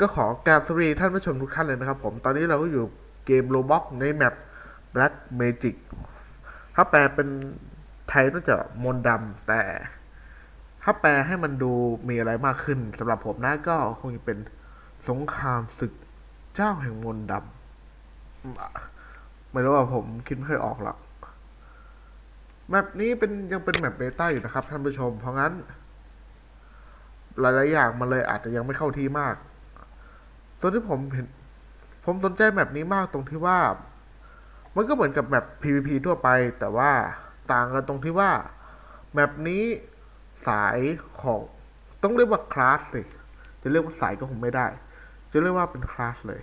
ก็ขอกราบสวัสดีท่านผู้ชมทุกท่านเลยนะครับผม ตอนนี้เราก็อยู่เกมโรบ็อกในแมป Black Magic ถ้าแปลเป็นไทยน่าจะมนดำแต่ ถ้าแปลให้มันดูมีอะไรมากขึ้นสำหรับผมนะก็คงจะเป็นสงครามศึกเจ้าแห่งมนดำไม่รู้ว่าผมคิดไม่ค่อยออกหรอก แมปนี้เป็นยังเป็นแมปเบต้าอยู่นะครับท่านผู้ชม เพราะงั้น หลายๆอย่างมันเลยอาจจะยังไม่เข้าที่มาก ส่วนที่ผมเห็น ผมสนใจแมปนี้มากตรงที่ว่า มันก็เหมือนกับแมป PVP ทั่วไป แต่ว่าต่างกันตรงที่ว่าแมปนี้สายของต้องเรียกว่าคลาสสิจะเรียกว่าสายก็คงไม่ได้ จะเรียกว่าเป็นคลาสเลย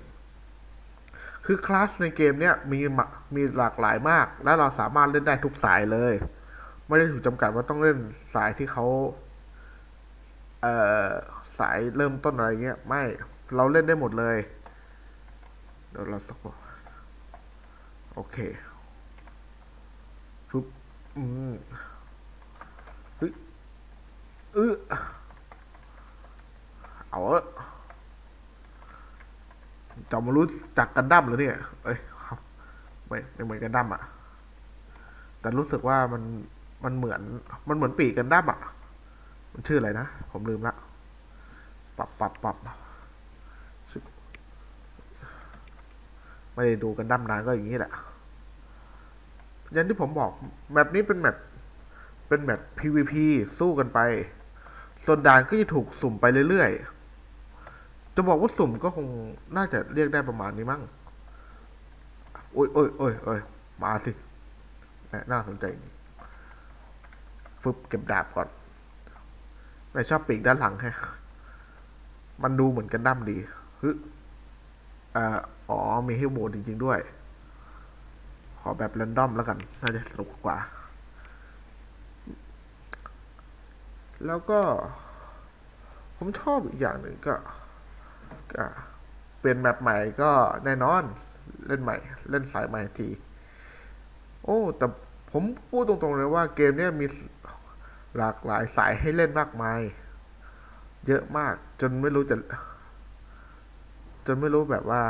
คือคลาสในเกมเนี้ยมีมีหลากหลายมาก และเราสามารถเล่นได้ทุกสายเลย ไม่ได้ถูกจำกัดว่าต้องเล่นสายที่เขาเอ่อสายเริ่มต้นอะไรเงี้ย ไม่ เราเล่นได้หมดเลย เดี๋ยวเราสักโอเคปุ๊บอืมเฮ้ยเออเอาเออ จะมารู้จักกันดั้มเหรือเนี่ย เอ้ยไม่ไม่เหมือนกันดั้มอะ แต่รู้สึกว่ามันมันเหมือน มันเหมือนปีกกันดั้มอะ มันชื่ออะไรนะ ผมลืมละ ปรับปรับปรับชิบไม่ได้ดูกันดั้มนานก็อย่างนี้แหละ อย่างที่ผมบอกแมปนี้เป็นแมปเป็นแมป PVP สู้กันไป ส่วนด่านก็จะถูกสุ่มไปเรื่อยๆ จะบอกว่าสุ่มก็คงน่าจะเรียกได้ประมาณนี้มั้งโอ้ยโอ้ยโอ้ยโอ้ยมาสิ น่าสนใจจริงฟึบเก็บดาบก่อนไม่ชอบปีกด้านหลังแฮะมันดูเหมือนกันดั้มดีฮึอ่ออ๋อ มีให้โหวตจริง ๆ ด้วย ขอแบบ r รนดอมแล้วกัน น่าจะสนุกกว่า แล้วก็ ผมชอบอีกอย่างหนึ่งก็ เป็นแมปใหม่ก็แน่นอนเล่นใหม่ เล่นสายใหม่ที โอ้ แต่ผมพูดตรงๆเลยว่าเกมนี้มีหลากหลายสายให้เล่นมากมาย เยอะมากจนไม่รู้จะ จนไม่รู้แบบว่า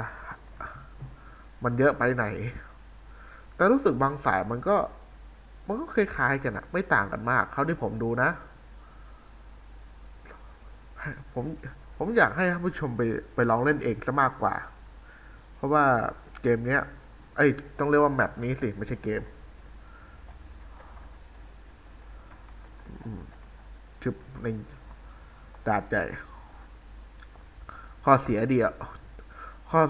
มันเยอะไปไหน แต่รู้สึกบางสายมันก็ มันก็คล้ายๆกันอะไม่ต่างกันมาก เท่าที่ผมดูนะ ผม ผมอยากให้ท่านผู้ชมไปไปลองเล่นเองซะมากกว่า เพราะว่าเกมเนี้ยเอ้ยต้องเรียกว่าแมปนี้สิ ไม่ใช่เกมอืมชึบในดาบใหญ่ ข้อเสียเดียว ข้อ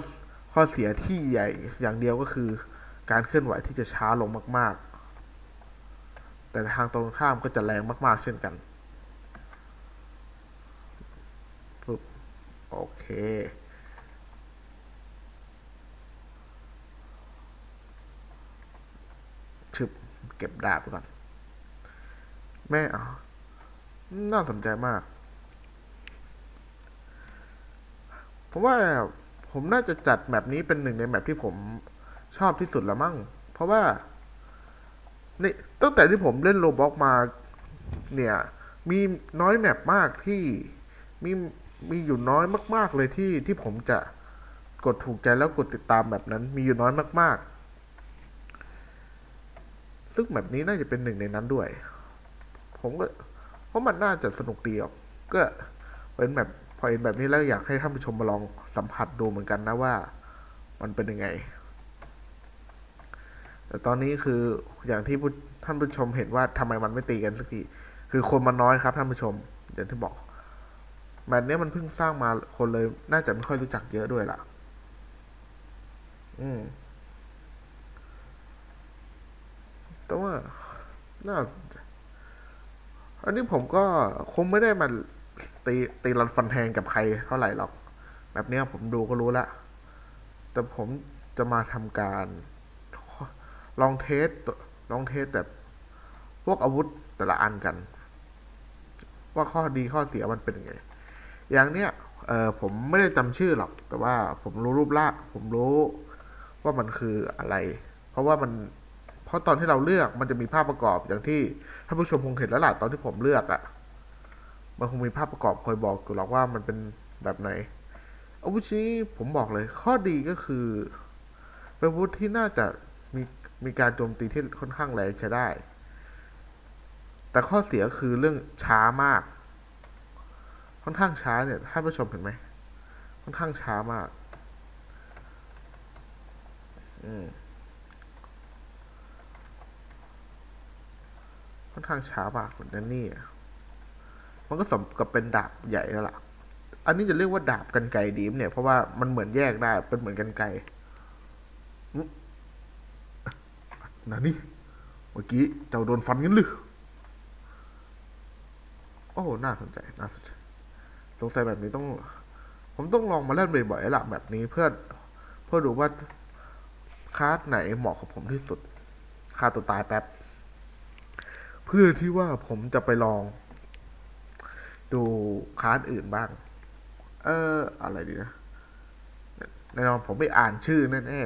ข้อเสียที่ใหญ่อย่างเดียวก็คือ การเคลื่อนไหวที่จะช้าลงมาก ๆ แต่ทางตรงข้ามก็จะแรงมาก ๆ เช่นกันปึ๊บ โอเค ชึบ เก็บดาบไปก่อน แม่เอาน่าสนใจมาก ผมว่าผมน่าจะจัดแมปนี้เป็นหนึ่งในแมปที่ผมชอบที่สุดละมั้งเพราะว่าในตั้งแต่ที่ผมเล่นโรบ็อกมา เนี่ย มีน้อยแมปมากที่มี มีอยู่น้อยมาก ๆ เลยที่ที่ผมจะกดถูกใจแล้วกดติดตามแบบนั้น มีอยู่น้อยมาก ๆ ซึ่งแบบนี้น่าจะเป็นหนึ่งในนั้นด้วย ผมก็เพราะมันน่าจะสนุกดีออกก็เป็นแบบพอเห็นแบบนี้แล้วอยากให้ท่านผู้ชมมาลองสัมผัสดูเหมือนกันนะว่า มันเป็นยังไง แต่ตอนนี้คืออย่างที่ท่านผู้ชมเห็นว่าทำไมมันไม่ตีกันสักทีคือคนมันน้อยครับท่านผู้ชมอย่างที่บอก แมตช์เนี้ยมันเพิ่งสร้างมาคนเลย น่าจะไม่ค่อยรู้จักเยอะด้วยล่ะ อืม แต่ว่า น่า อันนี้ผมก็คงไม่ได้มาตีตีรันฟันแทงกับใครเท่าไหร่หรอก แบบนี้ผมดูก็รู้ละ แต่ผมจะมาทำการ ลองเทสลองเทสแบบ พวกอาวุธแต่ละอันกัน ว่าข้อดีข้อเสียมันเป็นยังไง อย่างเนี้ยเออผมไม่ได้จำชื่อหรอก แต่ว่าผมรู้รูปร่างผมรู้ว่ามันคืออะไร เพราะว่ามันเพราะตอนที่เราเลือกมันจะมีภาพประกอบอย่างที่ท่านผู้ชมคงเห็นแล้วล่ะตอนที่ผมเลือกอะ่ะมันคงมีภาพประกอบคอยบอกอยู่หรอกว่ามันเป็นแบบไหนอาวุธชิ้นนี้ผมบอกเลย ข้อดีก็คือ เป็นอาวุธที่น่าจะมีมีการโจมตีที่ค่อนข้างแรงใช้ได้ แต่ข้อเสียคือเรื่องช้ามาก ค่อนข้างช้าเนี่ยท่านผู้ชมเห็นไหมค่อนข้างช้ามากอืมค่อนข้างช้ามากเหมือนนนี่มันก็สมกับเป็นดาบใหญ่แล้วล่ะ อันนี้จะเรียกว่าดาบกันไกดีมเนี่ย เพราะว่ามันเหมือนแยกได้ เป็นเหมือนกันไกนั่นนี่ เมื่อกี้เจ้าโดนฟันงั้นหรือโอ้ น่าสนใจ น่าสนใจ สงสัยแบบนี้ต้อง ผมต้องลองมาเล่นบ่อยๆละแบบนี้เพื่อเพื่อดูว่าคาร์ดไหนเหมาะกับผมที่สุดฆ่าตัวตายแป๊บ เพื่อที่ว่าผมจะไปลอง ดูคาร์ดอื่นบ้าง เออ อะไรดีนะแน่นอนผมไม่อ่านชื่อแน่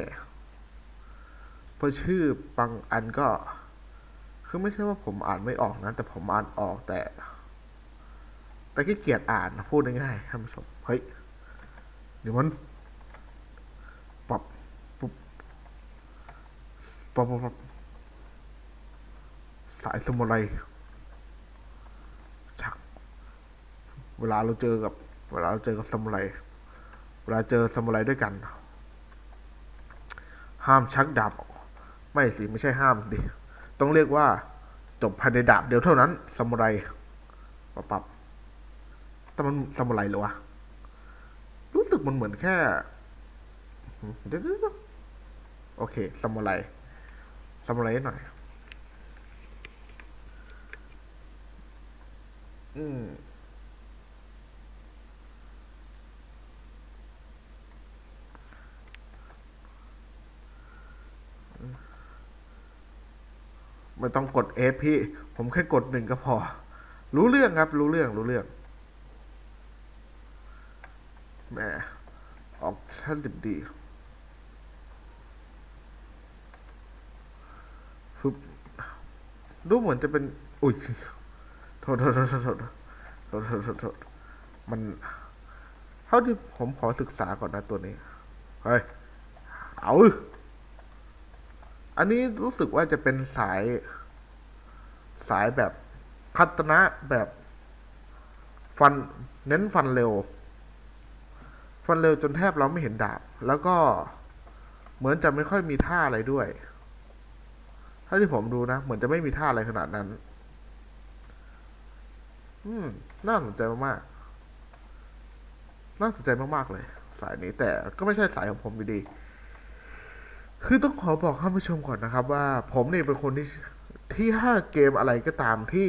ๆเพราะชื่อบางอันก็ คือไม่ใช่ว่าผมอ่านไม่ออกนะ แต่ผมอ่านออกแต่ แต่ขี้เกียจอ่านพูดง่ายๆท่านผู้ชมเฮ้ยเดี๋ยวมันปรับปุ๊บปรับปับสายสมุไรชักเวลาเราเจอกับ เวลาเราเจอกับสมุไรเวลาเจอสมุไรด้วยกัน ห้ามชักดาบไม่สิไม่ใช่ห้ามดิต้องเรียกว่าจบภายในดาบเดียวเท่านั้นสมุไรปรับปรับ แต่มันสมุไรหรอวะ รู้สึกมันเหมือนแค่เดี๋ยวๆโอเคสมุไรสมุไรหน่อย อืมไม่ต้องกด F พี่ ผมแค่กดหนึ่งก็พอ รู้เรื่องครับ รู้เรื่อง รู้เรื่อง แหมออกชั่นดิบดีฟึบดูเหมือนจะเป็น อุ้ยโทษโทษโทษโทษโทษโทษโทษมันเท่าที่ผมขอศึกษาก่อนนะตัวนี้ เฮ้ย เอา อันนี้รู้สึกว่าจะเป็นสาย สายแบบคัตนะแบบฟัน เน้นฟันเร็ว ฟันเร็วจนแทบเราไม่เห็นดาบ แล้วก็เหมือนจะไม่ค่อยมีท่าอะไรด้วยถ้าที่ผมดูนะ เหมือนจะไม่มีท่าอะไรขนาดนั้น อืม น่าสนใจมากๆ น่าสนใจมากๆเลย สายนี้แต่ก็ไม่ใช่สายของผมดีคือต้องขอบอกท่านผู้ชมก่อนนะครับ ว่าผมเนี่ยเป็นคนที่ที่ถ้าเกมอะไรก็ตามที่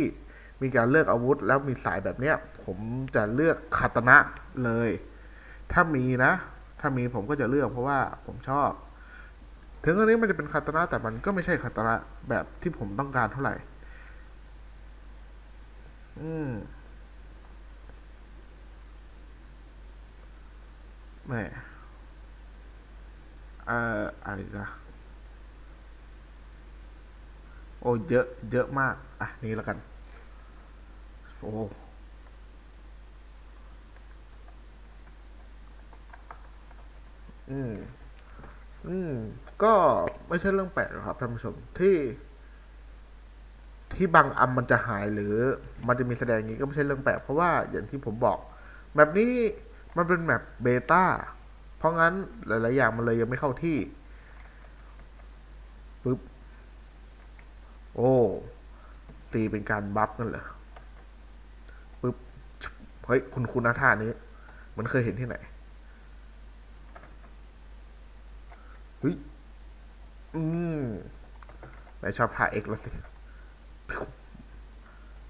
มีการเลือกอาวุธ แล้วมีสายแบบเนี้ย ผมจะเลือกคาตนะเลย ถ้ามีนะ ถ้ามีผมก็จะเลือกเพราะว่าผมชอบ ถึงอันนี้มันจะเป็นคาตานะแต่มันก็ไม่ใช่คาตานะแบบที่ผมต้องการเท่าไหร่ อืมแม่เอ่ออะไรนะโอ้เยอะ เยอะมาก อะ นี่แล้วกัน โอ้ อืม อืม ก็ไม่ใช่เรื่องแปลกหรอกครับท่านผู้ชมที่ ที่บางอันมันจะหายหรือ มันจะมีแสดงอย่างนี้ก็ไม่ใช่เรื่องแปลกเพราะว่าอย่างที่ผมบอกแบบนี้มันเป็นแบบเบต้าเพราะงั้นหลาย ๆ อย่างมันเลยยังไม่เข้าที่ปึ๊บโอ้ตีเป็นการบัฟนั่นเหรอปึ๊บชุบเฮ้ยคุณคุณนะท่านี้ มันเคยเห็นที่ไหน เฮ้ย อืมไหนชอบท่าเอ็กแล้วสิ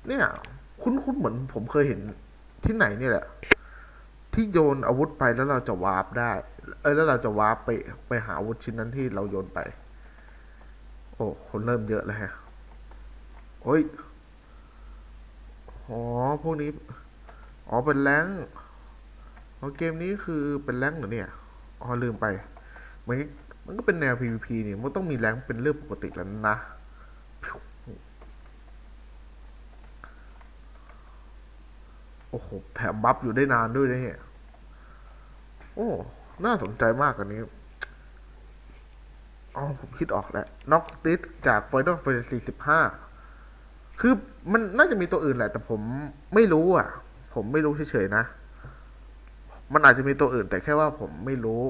เนี่ย คุ้นคุ้นเหมือนผมเคยเห็นที่ไหนเนี่ยแหละ ที่โยนอาวุธไปแล้วเราจะวาร์ปได้ เอ้ยแล้วเราจะวาร์ปไปไปหาอาวุธชิ้นนั้นที่เราโยนไป โอ้คนเริ่มเยอะแล้วฮะโอ้ยอ๋อพวกนี้ อ๋อ เป็นแรงอ๋อเกมนี้คือเป็นแรงเหรอเนี่ย อ๋อ ลืมไปเมันก็ มันก็เป็นแนว PVP เนี่ยมันต้องมีแรงเป็นเรื่องปกติแล้วนะโอ้โหแผมบัฟอยู่ได้นานด้วยนะเนี่ยโอ้ น่าสนใจมากอันนี้อ๋อผมคิดออกแล้วน็อกติสจาก Final Fantasy 15 คือมันน่าจะมีตัวอื่นแหละ แต่ผมไม่รู้อะ ผมไม่รู้เฉยๆนะ มันอาจจะมีตัวอื่นแต่แค่ว่าผมไม่รู้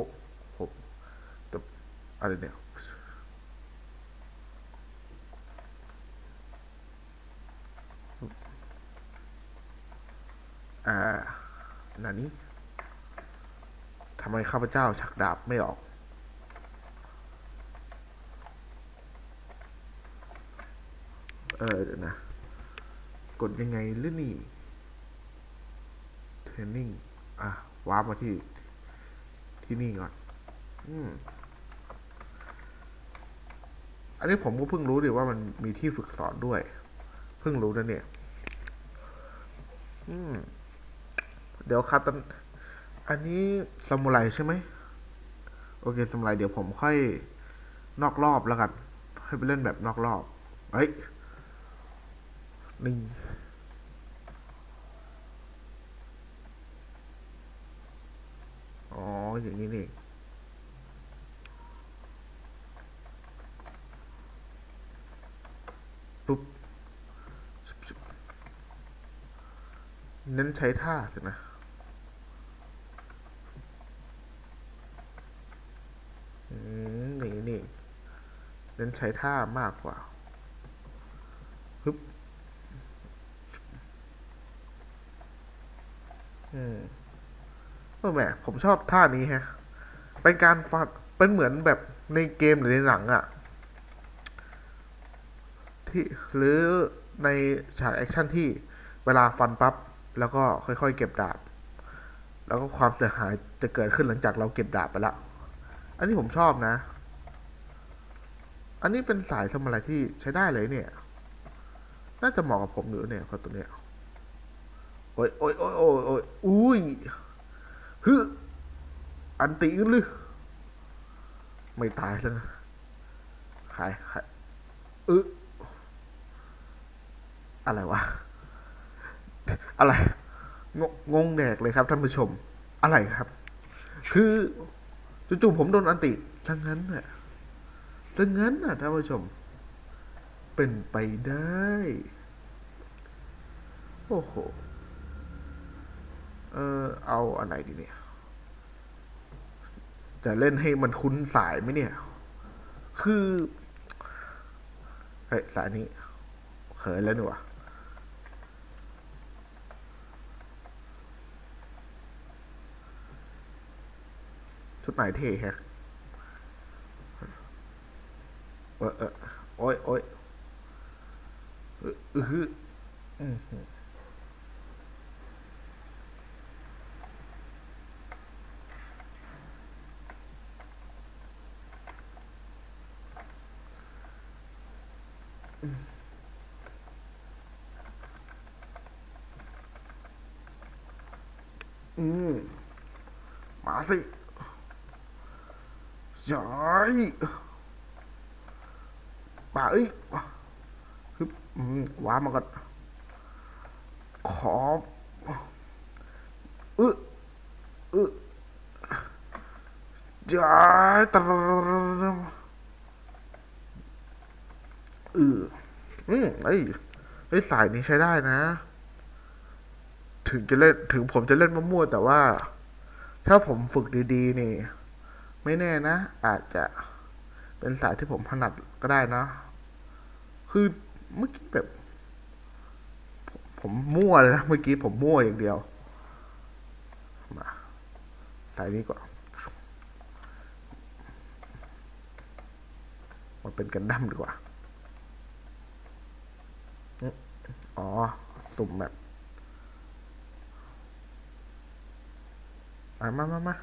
อะไรเนี่ยอ่านานี้ทำไมข้าพเจ้าชักดาบไม่ออก เออเดี๋ยวนะ กดยังไงหรือนี่ เทรนนิ่ง อะวาร์ปมาที่ ที่นี่ก่อน อืม อันนี้ผมก็เพิ่งรู้ดิว่ามันมีที่ฝึกสอนด้วย เพิ่งรู้นะเนี่ย อืม เดี๋ยวครับตอนอันนี้ซามูไรใช่ไหม โอเคซามูไรเดี๋ยวผมค่อยนอกรอบแล้วกันให้ไปเล่นแบบนอกรอบเฮ้ยนี่อ๋อ อย่างนี้นี่เอง ปุ๊บเน้นใช้ท่าสินะอืมอย่างนี้นี่เน้นใช้ท่ามากกว่าฮึบอืมเออแหมผมชอบท่านี้ฮะ เป็นการฟันเป็นเหมือนแบบในเกมหรือในหนังอะ ที่หรือในฉากแอคชั่นที่เวลาฟันปั๊บแล้วก็ค่อย ๆ เก็บดาบ แล้วก็ความเสียหายจะเกิดขึ้นหลังจากเราเก็บดาบไปล้วอันนี้ผมชอบนะ อันนี้เป็นสายสมาไรที่ใช้ได้เลยเนี่ย น่าจะเหมาะกับผมอยู่เนี่ยเพราะตัวเนี้ยโอ้ยโอ้ยโอ้ยโอ้ยโอ้ยอุ้ยฮึอันติกันหรือไม่ตายแล้วนะหายหายเอ อะไรวะ อะไรงงงแดกเลยครับท่านผู้ชม อะไรครับ คือจู่ๆผมโดนอันติทั้งนั้นน่ะทั้งนั้นน่ะท่านผู้ชม เป็นไปได้ โอ้โห เออเอาอะไรดีเนี่ย จะเล่นให้มันคุ้นสายไหมเนี่ย คือ เฮ้ย สายนี้เขินแล้วนี่วะ ชุดไหนเทแฮะเออเออโอ้ยโอ้ยอออือหืออือหืออืมมาสิ ย้ายป่าเอ้ยฮึบอืมว้ามาก่อนขอบอึอึย้ายตะอืออืมเอ้ยเฮ้ยสายนี้ใช้ได้นะ ถึงจะเล่นถึงผมจะเล่นมะม่วแต่ว่า ถ้าผมฝึกดีๆนี่ ไม่แน่นะ อาจจะเป็นสายที่ผมถนัดก็ได้นะ คือเมื่อกี้แบบ ผมมั่วเลยนะ เมื่อกี้ผมมั่วอย่างเดียว มา สายนี้ก่อนมาเป็นกันดั้มดีกว่า อ๋อ สุ่มแบบ มามามามา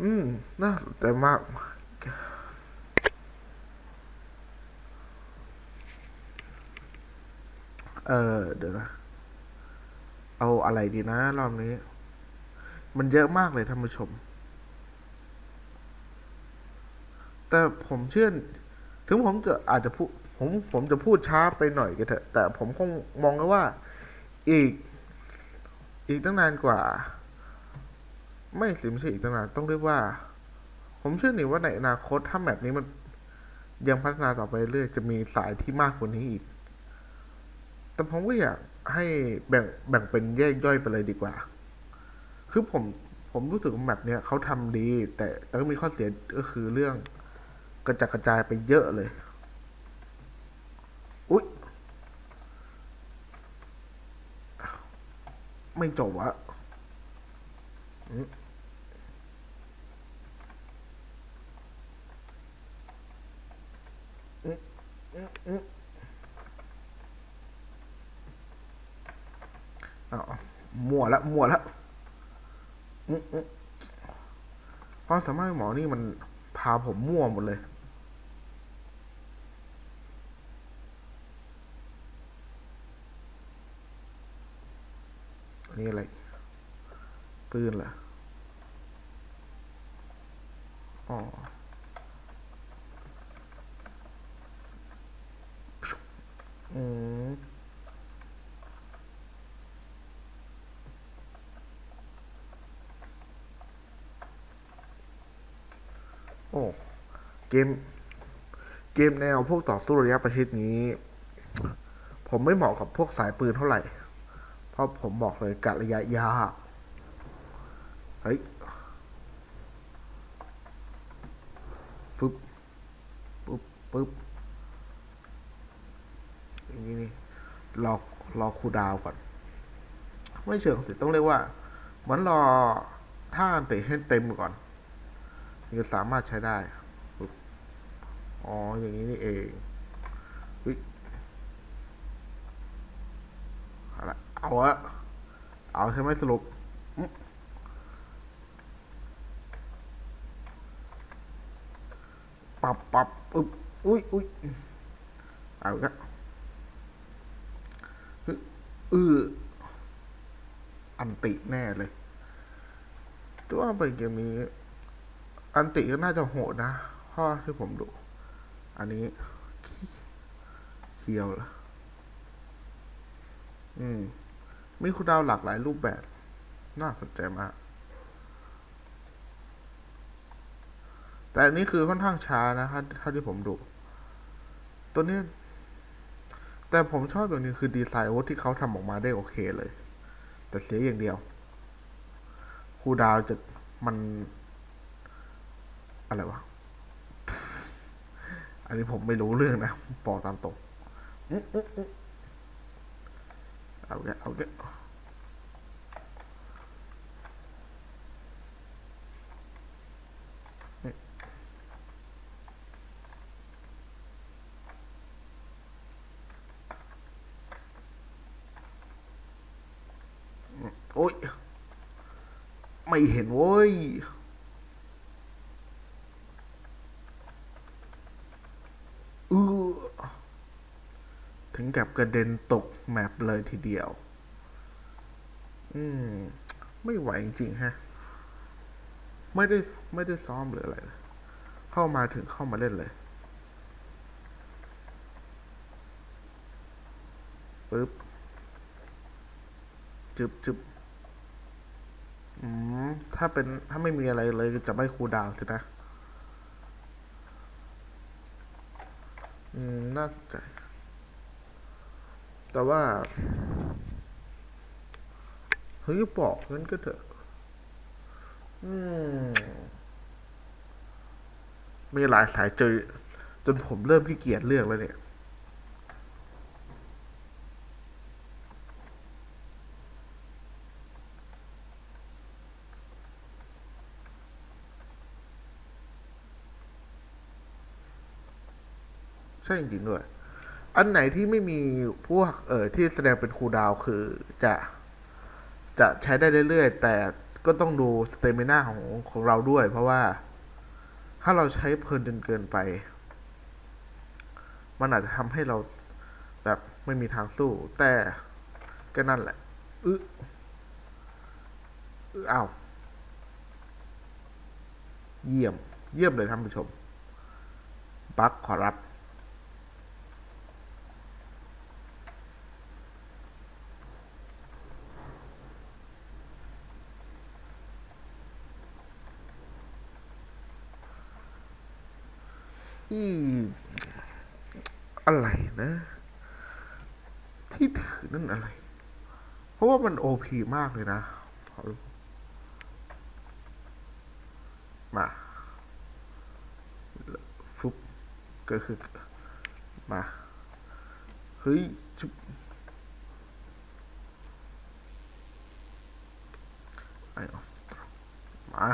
อืม น่าสนใจมากเออ เดี๋ยวนะ เอาอะไรดีนะ รอบนี้ มันเยอะมากเลยท่านผู้ชม แต่ผมเชื่อ ถึงผมจะอาจจะพูด ผมผมจะพูดช้าไปหน่อยก็เถอะ แต่ผมคงมองแล้วว่า อีก อีกตั้งนานกว่า ไม่สิไม่ใช่อีกตั้งนานต้องเรียกว่า ผมเชื่อหนิว่าในอนาคตถ้าแมปนี้มันยังพัฒนาต่อไปเรื่อยจะมีสายที่มากกว่านี้อีก แต่ผมก็อยากให้แบ่งแบ่งเป็นแยกย่อยไปเลยดีกว่า คือผมผมรู้สึกว่าแมปเนี้ยเขาทำดี แต่แต่ก็มีข้อเสียก็คือเรื่องกระจัดกระจายไปเยอะเลย อุ๊ย ไม่จบอะอืมอืม อืมอืมเอาเอามั่วละมั่วละอืมอืความสามารถหมอนี่มันพาผมมั่วหมดเลย อันนี้อะไร ปืนเหรออ๋อ อืมโอ้เกม เกมแนวพวกต่อสู้ระยะประชิดนี้ ผมไม่เหมาะกับพวกสายปืนเท่าไหร่ เพราะผมบอกเลยกัดระยะยากเฮ้ยฟึบปุ๊บปุ๊บ นี้นี่รอรอคูดาวก่อน ไม่เชิงสิต้องเรียกว่าเหมือนรอท่าอันติให้เต็มก่อนถึงจะสามารถใช้ได้อ๋ออย่างนี้นี่เองอุ๊ยเอาละเอาอะเอาใช่ไหมสรุปปับปับอุ๊บอุ้ยอุ้ยเอาล้วฮึ อืออันติแน่เลยตัวาไปเกมนี้ อันติก็น่าจะโหดนะเพราะที่ผมดู อันนี้เคียวเหรออืม มีคูลดาวหลากหลายรูปแบบ น่าสนใจมาก แต่อันนี้คือค่อนข้างช้านะถ้าเท่าที่ผมดู ตัวเนี้ย แต่ผมชอบอย่างหนึงคือดีไซน์อาวุธที่เขาทำออกมาได้โอเคเลย แต่เสียอย่างเดียว คูดาวจะมัน อะไรวะ อันนี้ผมไม่รู้เรื่องนะบอกตามตรงอืออื้ออือเอาเนี้ยเอา โอ้ย ไม่เห็นโว้ย อือถึงกับกระเด็นตกแมปเลยทีเดียว อืม ไม่ไหวจริงๆฮะ ไม่ได้ไม่ได้ซ้อมหรืออะไรเลยเข้ามาถึงเข้ามาเล่นเลยปึ๊บจึบจึบ อืมถ้าเป็นถ้าไม่มีอะไรเลยจะไม่คูลดาวน์สินะ อืม น่าสนใจ แต่ว่า เฮ้ยบอกงั้นก็เถอะ อืม มีหลายสายเจอ จนผมเริ่มขี้เกียจเลือกแล้วเนี่ย ใช่จริงด้วย อันไหนที่ไม่มีพวกเอ่อที่แสดงเป็นคูดาวคือจะ จะใช้ได้เรื่อยๆ แต่ก็ต้องดูสเตมินาของของเราด้วย เพราะว่าถ้าเราใช้เพลินจนเกินไป มันอาจจะทำให้เราแบบไม่มีทางสู้ แต่ก็นั่นแหละอึอึอ้าวเยี่ยม เยี่ยมเลยท่านผู้ชม บัคขอรับ อีอะไรนะ ที่ถือนั่นอะไร เพราะว่ามันโอพีมากเลยนะ มาฟุบก็คือ มา เฮ้ยจุบไอ้อมา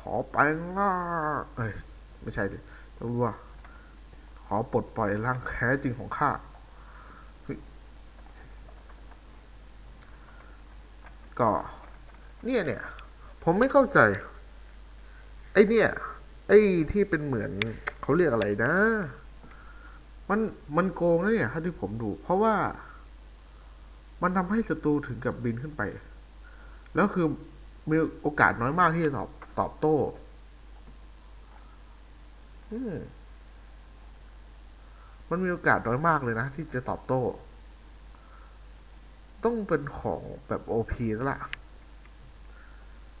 ขอ แปลงร่างเอ้ยไม่ใช่ดิต้องรู้ว่าขอปลดปล่อยร่างแท้จริงของข้าก็ เนี่ยเนี่ย ผมไม่เข้าใจ ไอ้เนี่ย ไอ้ที่เป็นเหมือนเขาเรียกอะไรนะ มันมันโกงนะเนี่ยถ้าที่ผมดู เพราะว่า มันทำให้ศัตรูถึงกับบินขึ้นไป แล้วคือมีโอกาสน้อยมากที่จะตอบ ตอบโต้มมันมีโอกาสน้อยมากเลยนะ ที่จะตอบโต้ ต้องเป็นของแบบโอพีแล้วล่ะ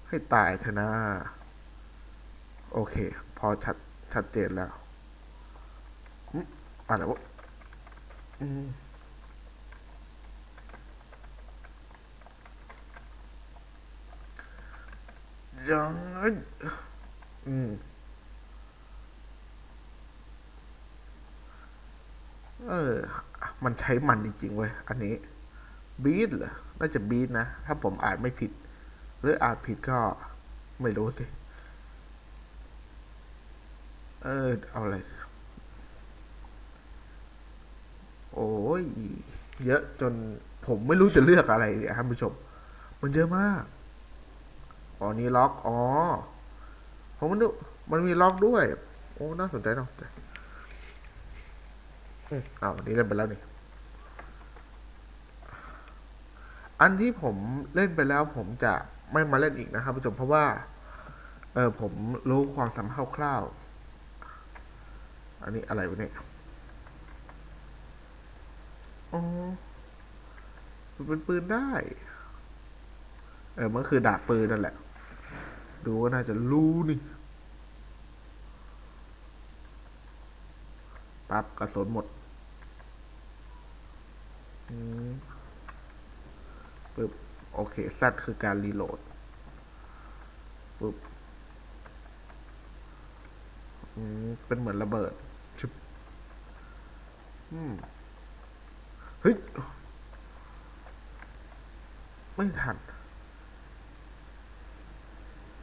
ให้ตายเถอะนะ โอเค พอชัดชัดเจนแล้ว อืมอะไรวะอืม ยังไงอืมเออ มันใช้มันจริงๆเว้ย อันนี้บีทเหรอ น่าจะบีทนะ ถ้าผมอ่านไม่ผิด หรืออ่านผิดก็ไม่รู้สิ เออ เอาอะไร โอ้ย เยอะจนผมไม่รู้จะเลือกอะไรเนี่ยครับผู้ชม มันเยอะมาก อ๋อนี่ล็อก อ๋อ ผมมันดูมันมีล็อกด้วย โอ้ น่าสนใจเนาะอืมอ้าวอันนี้เล่นไปแล้วนี่ อันที่ผมเล่นไปแล้วผมจะไม่มาเล่นอีกนะครับผู้ชมเพราะว่า เออผมรู้ความสามารถคร่าวๆอันนี้อะไรวะเนี่ยอ๋อมันเป็นปืนได้ เออมันคือดาบปืนนั่นแหละ ดูว่าน่าจะรู้นี่ปั๊บกระสุนหมดอืมปึ๊บโอเคซัดคือการรีโหลดปึ๊บอืมเป็นเหมือนระเบิดชึบอืมเฮ้ย ไม่ทัน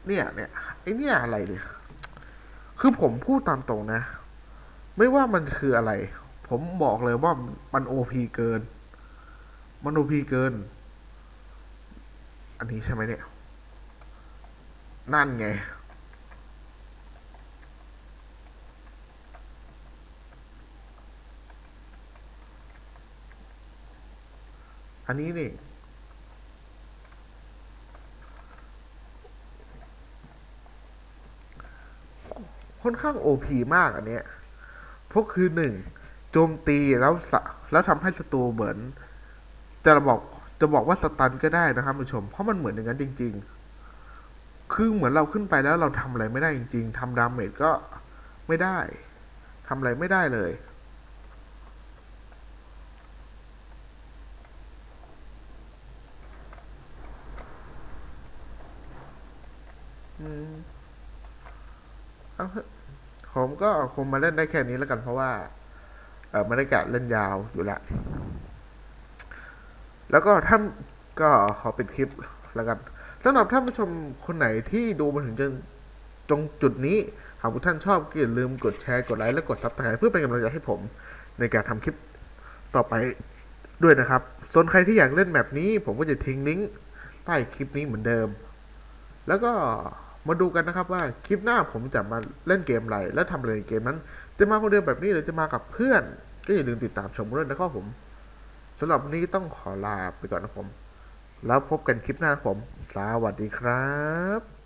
เนี่ยเนี่ยไอเนี่ยอะไรเนี่ยคือผมพูดตามตรงนะ ไม่ว่ามันคืออะไร ผมบอกเลยว่ามันโอพีเกิน มันโอพีเกิน อันนี้ใช่ไหมเนี่ย นั่นไงอันนี้นี่ ค่อนข้างโอพีมากอันเนี้ยพราะคือหนึ่งโจมตีแล้วสะแล้วทำให้ศัตรูเหมือน จะบอกจะบอกว่าสตันก็ได้นะครับผู้ชม เพราะมันเหมือนอย่างนั้นจริง ๆ คือเหมือนเราขึ้นไปแล้วเราทำอะไรไม่ได้จริง ๆทำดาเมจก็ไม่ได้ทำอะไรไม่ได้เลย อืมเอาเถอะ ผมก็คงมาเล่นได้แค่นี้แล้วกันเพราะว่า เออไม่ได้กะเล่นยาวอยู่ละ แล้วก็ท่านก็ขอปิดคลิปแล้วกันสำหรับท่านผู้ชมคนไหนที่ดูมาถึงจนตรงจุดนี้ หากทุกท่านชอบก็อย่าลืมกดแชร์ กดไลค์และกดซับสไครต์เพื่อเป็นกำลังใจให้ผม ในการทำคลิปต่อไปด้วยนะครับ ส่วนใครที่อยากเล่นแบบนี้ ผมก็จะทิ้งลิงก์ใต้คลิปนี้เหมือนเดิม แล้วก็ มาดูกันนะครับว่าคลิปหน้าผมจะมาเล่นเกมอะไรและทำอะไรในเกมนั้น จะมาคนเดียวแบบนี้หรือจะมากับเพื่อน ก็อย่าลืมติดตามชมด้วยนะครับผมสำหรับวันนี้ต้องขอลาไปก่อนนะผม แล้วพบกันคลิปหน้าผม สวัสดีครับ